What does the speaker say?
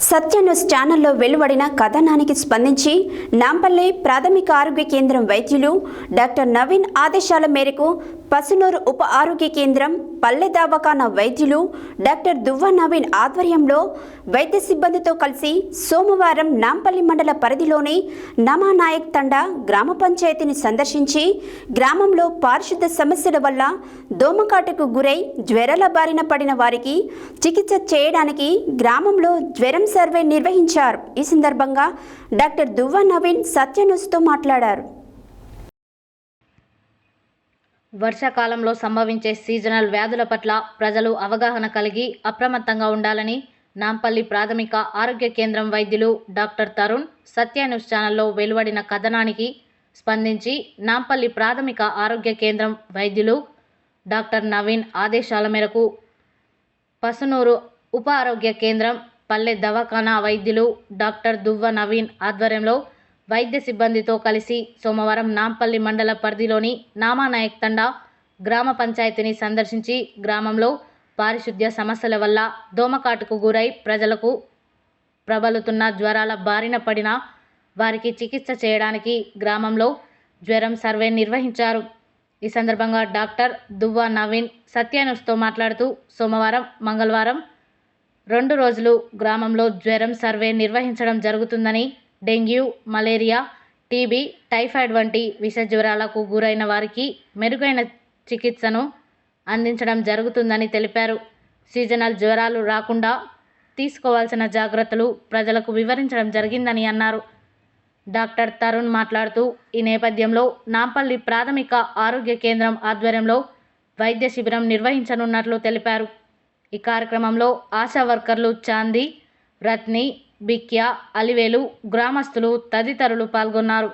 సత్య news ఛానల్లో వెలువడిన కథనానికి స్పందించి నాంపల్లి ప్రాథమిక ఆరోగ్య కేంద్రం వైద్యులు డాక్టర్ నవీన్ ఆదేశాల మేరకు పసునూరు ఉప ఆరోగ్య కేంద్రం పల్లె దావకాన వైద్యులు డాక్టర్ దువ్వ నవీన్ ఆధ్వర్యంలో వైద్య సిబ్బందితో కలిసి సోమవారం నాంపల్లి మండల పరిధిలోని నమానాయక్ తండా గ్రామ పంచాయతీని సందర్శించి గ్రామంలో పారిశుద్ధ సమస్యల వల్ల దోమకాటుకు గురై జ్వరాల బారిన పడిన వారికి చికిత్స చేయడానికి గ్రామంలో జ్వరం సర్వే నిర్వహించారు. ఈ సందర్భంగా డాక్టర్ దువ్వ నవీన్ సత్యనుస్తో మాట్లాడారు. వర్షాకాలంలో సంభవించే సీజనల్ వ్యాధుల పట్ల ప్రజలు అవగాహన కలిగి అప్రమత్తంగా ఉండాలని నాంపల్లి ప్రాథమిక ఆరోగ్య కేంద్రం వైద్యులు డాక్టర్ తరుణ్ సత్య న్యూస్ ఛానల్లో వెలువడిన కథనానికి స్పందించి నాంపల్లి ప్రాథమిక ఆరోగ్య కేంద్రం వైద్యులు డాక్టర్ నవీన్ ఆదేశాల మేరకు పసునూరు ఉప ఆరోగ్య కేంద్రం పల్లె దవాఖానా వైద్యులు డాక్టర్ దువ్వ నవీన్ ఆధ్వర్యంలో వైద్య సిబ్బందితో కలిసి సోమవారం నాంపల్లి మండల పరిధిలోని నామానాయక్ తండా గ్రామ పంచాయతీని సందర్శించి గ్రామంలో పారిశుద్ధ్య సమస్యల వల్ల దోమకాటుకు గురై ప్రజలకు ప్రబలుతున్న జ్వరాల బారిన పడిన వారికి చికిత్స చేయడానికి గ్రామంలో జ్వరం సర్వే నిర్వహించారు. ఈ సందర్భంగా డాక్టర్ దువ్వా నవీన్ సత్యానుష్తో మాట్లాడుతూ సోమవారం మంగళవారం రెండు రోజులు గ్రామంలో జ్వరం సర్వే నిర్వహించడం జరుగుతుందని డెంగ్యూ మలేరియా టీబీ టైఫాయిడ్ వంటి విష జ్వరాలకు గురైన వారికి మెరుగైన చికిత్సను అందించడం జరుగుతుందని తెలిపారు. సీజనల్ జ్వరాలు రాకుండా తీసుకోవాల్సిన జాగ్రత్తలు ప్రజలకు వివరించడం జరిగిందని అన్నారు. డాక్టర్ తరుణ్ మాట్లాడుతూ ఈ నేపథ్యంలో నాంపల్లి ప్రాథమిక ఆరోగ్య కేంద్రం ఆధ్వర్యంలో వైద్య శిబిరం నిర్వహించనున్నట్లు తెలిపారు. ఈ కార్యక్రమంలో ఆశా వర్కర్లు చాందీ రత్ని బిక్యా అలివేలు గ్రామస్తులు తదితరులు పాల్గొన్నారు.